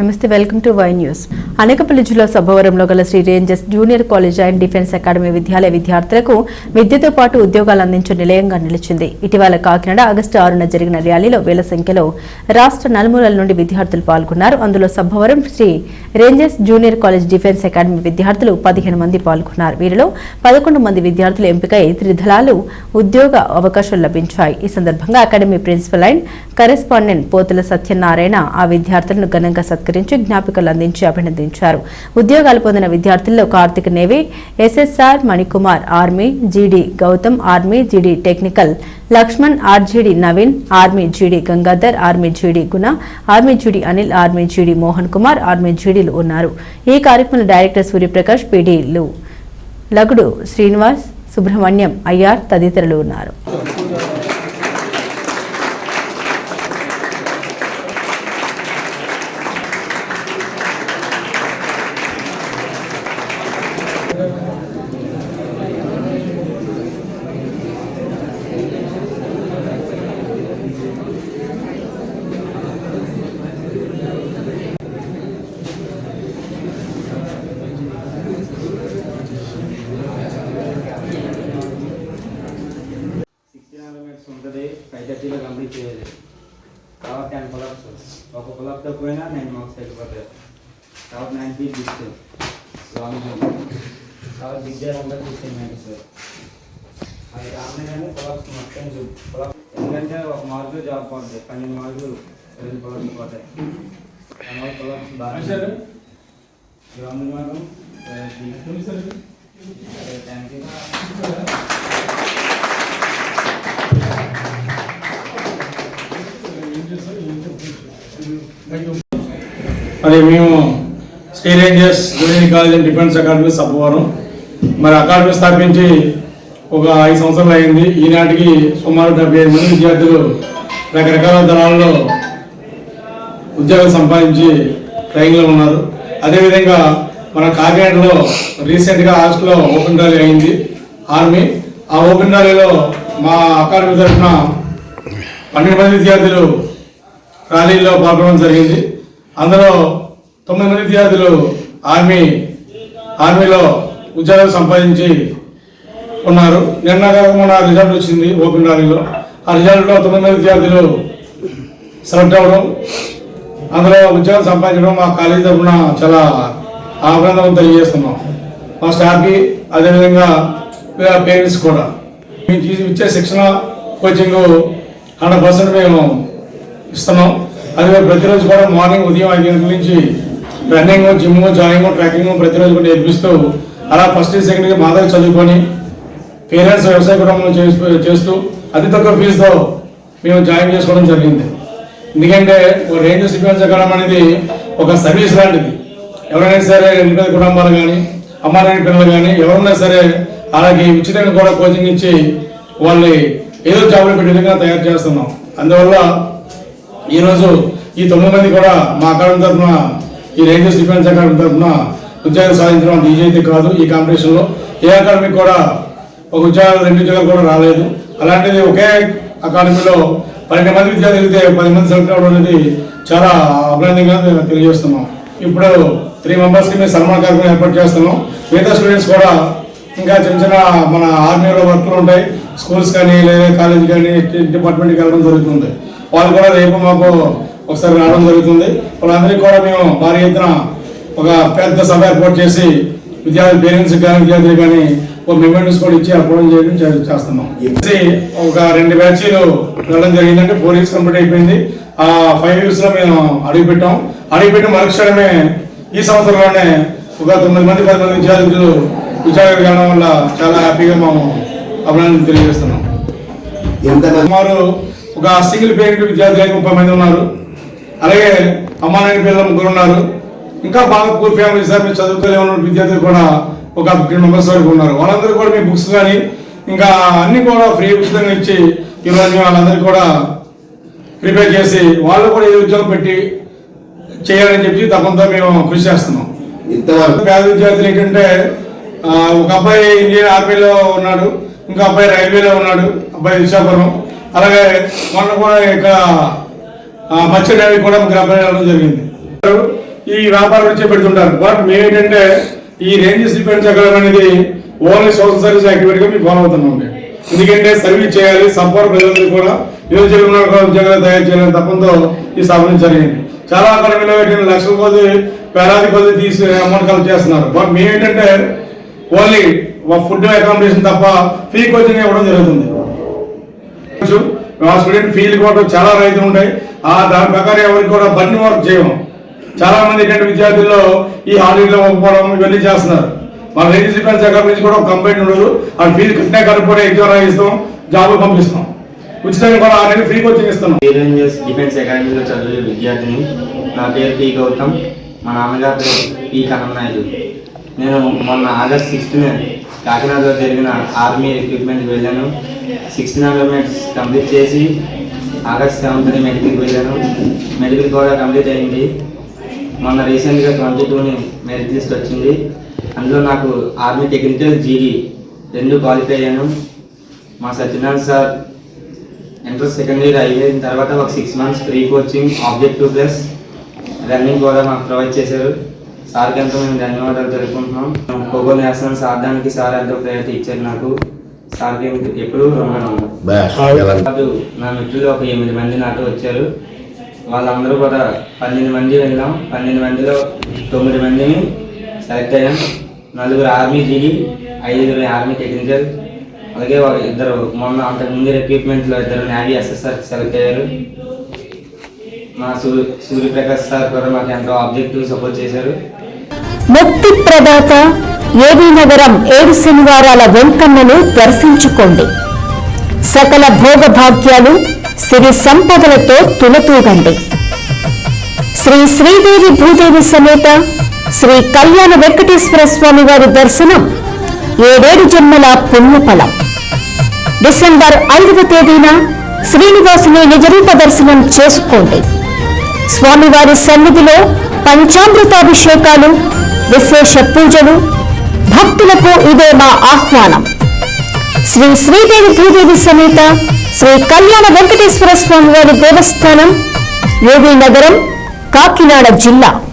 నమస్తే welcome to Y news. Anakapalli జిల్లా సభవరంలో గల Sri rangers junior college and defence academy విద్యాలయ విద్యార్థులకు విద్యతో పాటు ఉద్యోగాలు అందించే నిలయంగా నిలిచింది. ఇటీవల కాకినాడ ఆగస్టు ఆరున జరిగిన ర్యాలీలో వేల సంఖ్యలో రాష్ట్ర నలుమూలల నుండి విద్యార్థులు పాల్గొన్నారు. అందులో Sabbavaram Sri rangers junior college defence academy విద్యార్థులు పదిహేను మంది పాల్గొన్నారు. వీరిలో పదకొండు మంది విద్యార్థులు ఎంపికై త్రిధలాలు ఉద్యోగ అవకాశాలు లభించాయి. ఈ సందర్భంగా academy principal and correspondent Pothula Satyanarayana ఆ విద్యార్థులను ఘనంగా సత్కరించి జ్ఞాపికలు అందించి అభినందించారు. ఉద్యోగాలు పొందిన విద్యార్థుల్లో Karthik navy SSR Manikumar army GD Gautam army GD technical Lakshman RGD Naveen army GD Gangadhar army జీడీ గుణ ఆర్మీ జీడీ అనిల్ ఆర్మీ జీడీ మోహన్ కుమార్ ఆర్మీ జీడీలు ఉన్నారు. ఈ కార్యక్రమంలో డైరెక్టర్ సూర్యప్రకాష్ పీడీలు లగుడు శ్రీనివాస్ సుబ్రహ్మణ్యం అయ్యార్ తదితరులు ఉన్నారు. ఉంటుంది ఫైవ్ థర్టీలో కంప్లీట్ చేయాలి తర్వాత టెన్ పులప్స్ ఒక పులప్ తక్కువైనా నైన్ మార్క్స్ అయిపోతాయి తర్వాత nine feet dist long jump big jar ఉంటుంది ఫిఫ్టీన్ మినిట్స్ అది రాగానే పులప్స్ మొత్తం పులప్ ఎందుకంటే ఒక మార్కులు జాబ్ పోతాయి పన్నెండు మార్కులు రెండు పులప్స్ పోతాయి. దానివల్ల పులప్స్ బాగా థ్యాంక్ యూ మరి మేము stay rangers junior college and defence academy Sabbavaram మరి అకాడమీ స్థాపించి ఒక ఐదు సంవత్సరాలు అయింది. ఈనాటికి సుమారు డెబ్బై ఐదు మంది విద్యార్థులు రకరకాల దళాల్లో ఉద్యోగం సంపాదించి ట్రైనింగ్లో ఉన్నారు. అదేవిధంగా మన కాకినాడలో రీసెంట్గా హాస్టల్లో ఓపెన్ ర్యాలీ అయింది. ఆర్మీ. ఆ ఓపెన్ ర్యాలీలో మా అకాడమీ తరఫున పన్నెండు మంది విద్యార్థులు ర్యాలీలో పాల్గొనడం జరిగింది. అందులో తొమ్మిది మంది విద్యార్థులు ఆర్మీ ఆర్మీలో ఉద్యోగాలు సంపాదించి ఉన్నారు. నిన్న కాక మొన్న రిజల్ట్ వచ్చింది ఓపెన్ ర్యాలీలో. ఆ రిజల్ట్లో తొమ్మిది మంది విద్యార్థులు సెలెక్ట్ అవ్వడం అందులో ఉద్యోగం సంపాదించడం మా కాలేజీ తరఫున చాలా ఆనందం తెలియజేస్తున్నాం. మా స్టాఫ్కి అదేవిధంగా పేరెంట్స్ కూడా. మేము ఇచ్చే శిక్షణ కోచింగ్ హండ్రెడ్ పర్సెంట్ మేము ఇస్తున్నాం. అదే ప్రతిరోజు కూడా మార్నింగ్ ఉదయం ఐదు గంటల నుంచి రన్నింగ్ జిమ్ జాయింగ్ ట్రెక్కింగ్ ప్రతిరోజు కూడా నేర్పిస్తూ అలా ఫస్ట్ సెకండ్ ఇయర్ దగ్గర చదువుకొని పేరెంట్స్ వ్యవసాయ కుటుంబం చేస్తూ- చేస్తూ అతి తక్కువ ఫీజుతో మేము జాయిన్ చేసుకోవడం జరిగింది. ఎందుకంటే ఒక రేంజ్ సిబ్బంది అకాడమీ అనేది ఒక సర్వీస్ లాంటిది. ఎవరైనా సరే నిరుపేద కుటుంబాలు కానీ అమ్మానాయన పిల్లలు కానీ ఎవరైనా సరే వాళ్ళకి ఉచితంగా కూడా కోచింగ్ ఇచ్చి వాళ్ళని ఏదో జాబులు పెట్టే విధంగా తయారు చేస్తున్నాం. అందువల్ల ఈరోజు ఈ తొమ్మిది మంది కూడా మా అకాడమీ తరఫున ఈ రేంజర్స్ డిఫెన్స్ అకాడమీ తరఫున ఉద్యోగం సాధించడం అంత ఈజీ అయితే కాదు ఈ కాంపిటీషన్లో. ఏ అకాడమీ కూడా ఒక ఉద్యోగాలు రెండు ఉద్యోగాలు కూడా రాలేదు. అలాంటిది ఒకే అకాడమీలో పన్నెండు మంది విద్యార్థులు అయితే పది మంది సెలెక్ట్ అవ్వడం అనేది చాలా అభినందంగా తెలియజేస్తున్నాం. ఇప్పుడు త్రీ మెంబర్స్కి మేము సన్మాన కార్యక్రమం ఏర్పాటు చేస్తున్నాం. మిగతా స్టూడెంట్స్ కూడా ఇంకా చిన్న చిన్న మన ఆర్మీలో వర్క్లు ఉంటాయి. స్కూల్స్ కానీ లేదా కాలేజ్ కానీ డిపార్ట్మెంట్కి వెళ్ళడం జరుగుతుంది. వాళ్ళు కూడా రేపు మాకు ఒకసారి రావడం జరుగుతుంది. వాళ్ళందరికీ కూడా మేము భారీ ఎత్తున ఒక పెద్ద సభ ఏర్పాటు చేసి విద్యార్థి పేరెంట్స్ కానీ విద్యార్థులు కానీ ఒక మెమెంట్స్ కూడా ఇచ్చి అప్లోడ్ చేయడం చేస్తున్నాం. ఒక రెండు బ్యాచీలు వెళ్ళడం జరిగిందంటే ఫోర్ ఇయర్స్ కంప్లీట్ అయిపోయింది. ఆ ఫైవ్ ఇయర్స్లో మేము అడుగు పెట్టాం. అడుగు పెట్టి మరుక్షణమే ఈ సంవత్సరంలోనే ఒక తొమ్మిది మంది పది మంది విద్యార్థులు ఉద్యోగాలు కావడం వల్ల చాలా హ్యాపీగా మేము అభినందన తెలియజేస్తున్నాం. ఎంత సుమారు ఒక సింగిల్ పేరెంట్ విద్యార్థులు ముప్పై మంది ఉన్నారు. అలాగే అమ్మా నాయన పిల్లలు ముగ్గురు ఉన్నారు. ఇంకా బాగా పూర్ ఫ్యామిలీ సార్ మీరు చదువుతూనే ఉన్న విద్యార్థులు కూడా ఒక ఫిఫ్టీన్ మెంబర్స్ వరకు ఉన్నారు. వాళ్ళందరూ కూడా మీ బుక్స్ కానీ ఇంకా అన్ని కూడా ఫ్రీ ఉచితంగా ఇచ్చి ఈరోజు వాళ్ళందరికీ కూడా ప్రిపేర్ చేసి వాళ్ళు కూడా ఏ ఉద్యోగం పెట్టి చేయాలని చెప్పి తప్పంతో మేము కృషి చేస్తున్నాం. ఇంతవరకు పేద విద్యార్థులు ఏంటంటే ఒక అబ్బాయి ఇండియన్ ఆర్మీలో ఉన్నాడు ఇంకా అబ్బాయి రైల్వేలో ఉన్నాడు అబ్బాయి విశాఖపురం అలాగే మొన్న కూడా ఇక్కడ మత్స్య కూడా ముగ్గురు జరిగింది. ఈ వ్యాపారం నుంచే పెడుతుంటారు. బట్ మేమేంటంటే ఈ రేంజెస్ పెంచగలం అనేది ఓన్లీ సోషల్ సర్వీస్ యాక్టివిటీగా మీకు ఫాలో అవుతున్నాం ఎందుకంటే సర్వీస్ చేయాలి సంపూర్ణ ప్రజలందరూ కూడా నియోజకవర్గ ఉద్యోగాలు తయారు చేయాలని తప్పంతో ఈ స్థాపన జరిగింది. చాలా అక్కడ విలువైన లక్షల కొద్ది వేలాది కొద్ది తీసి అమౌంట్ కలెక్ట్ చేస్తున్నారు. బట్ మేమేంటంటే ఓన్లీ ఫుడ్ అకామిడేషన్ తప్ప ఫీ కోచింగ్ ఇవ్వడం జరుగుతుంది. మా స్టూడెంట్ ఫీలు కూడా చాలా రైతులు ఉంటాయి. ఆ దాని ప్రకారం ఎవరికి కూడా బన్నీ వర్క్ చేయము చాలా మంది ఏంటంటే విద్యార్థుల్లో ఈ హాలీలో ఒప్పుకోవడం ఇవన్నీ చేస్తున్నారు. మన రేంజ్ డిఫెన్స్ నుంచి కూడా ఒక కంప్లైంట్ ఉండదు. ఆ ఫీజు కట్టినా కనుక్కొని ఎగ్జామ్ రాయిస్తాం జాబ్ పంపిస్తాం. ఉచితంగా కూడా ఆ నెల ఫ్రీ కోచింగ్ ఇస్తున్నాం. రేంజర్స్ డిఫెన్స్ అకాడమీలో చదివే విద్యార్థిని? నా పేరు పి గౌతమ్. మా నాన్నగారు పేరు పీ కన్ననాయుడు నేను మొన్న ఆగస్ట్ సిక్స్త్న కాకినాడలో జరిగిన ఆర్మీ రిక్రూట్మెంట్ వెళ్ళాను. సిక్స్టీన్ అలమెంట్స్ కంప్లీట్ చేసి ఆగస్ట్ సెవెంత్ని మెడికల్కి వెళ్ళాను మెడికల్ కూడా కంప్లీట్ అయింది. మొన్న రీసెంట్గా ట్వంటీ టూని మెరిట్ లిస్ట్ వచ్చింది అందులో నాకు ఆర్మీ టెక్నికల్ జీడీ రెండు క్వాలిఫై అయ్యాను. మా Satyanarayana sir inter second year అయిపోయిన తర్వాత ఒక six months free coaching objective plus running కూడా మాకు ప్రొవైడ్ చేశారు. సార్కి ఎంతో మేము ధన్యవాదాలు తెలుపుకుంటున్నాం. ఖోఖో నేషనల్ సాధడానికి సార్ ఎంతో ప్రయత్నం ఇచ్చారు నాకు. సార్కి ఎప్పుడూ పాటు నా మిత్రులు ఒక ఎనిమిది మంది నాతో వచ్చారు. వాళ్ళందరూ కూడా పన్నెండు మంది వెళ్ళాం. పన్నెండు మందిలో తొమ్మిది మందిని సెలెక్ట్ అయ్యాం. నలుగురు ఆర్మీ జీడీ ఐదుగురు ఆర్మీ టెక్నికల్. అలాగే ఒక ఇద్దరు మొన్న అంతకుముందు రిక్రూట్మెంట్లో ఇద్దరు నేవీ ఎస్ఎస్ఆర్ సెలెక్ట్ అయ్యారు. మా సూర్య సూర్యప్రకాష్ సార్ కూడా మాకు ఎంతో ఆబ్జెక్టివ్ సపోర్ట్ చేశారు. ముక్తి ప్రదాత ఏబీ నగరం ఏడు శనివారాల వెంకన్నను దర్శించుకోండి. సకల భోగభాగ్యాలు సిరి సంపదలతో తులతూగండి. శ్రీ శ్రీదేవి భూదేవి సమేత శ్రీ కళ్యాణ వెంకటేశ్వర స్వామి వారి దర్శనం ఏడేడు జన్మల పుణ్యఫలం. డిసెంబర్ ఐదవ తేదీన శ్రీనివాసుని నిజరూప దర్శనం చేసుకోండి. స్వామివారి సన్నిధిలో పంచామృతాభిషేకాలు విశేష పూజలు భక్తులకు ఇదే మా ఆహ్వానం? శ్రీ శ్రీదేవి భూదేవి సమేత శ్రీ కళ్యాణ వెంకటేశ్వర స్వామి వారి దేవస్థానం యోగి నగరం కాకినాడ జిల్లా.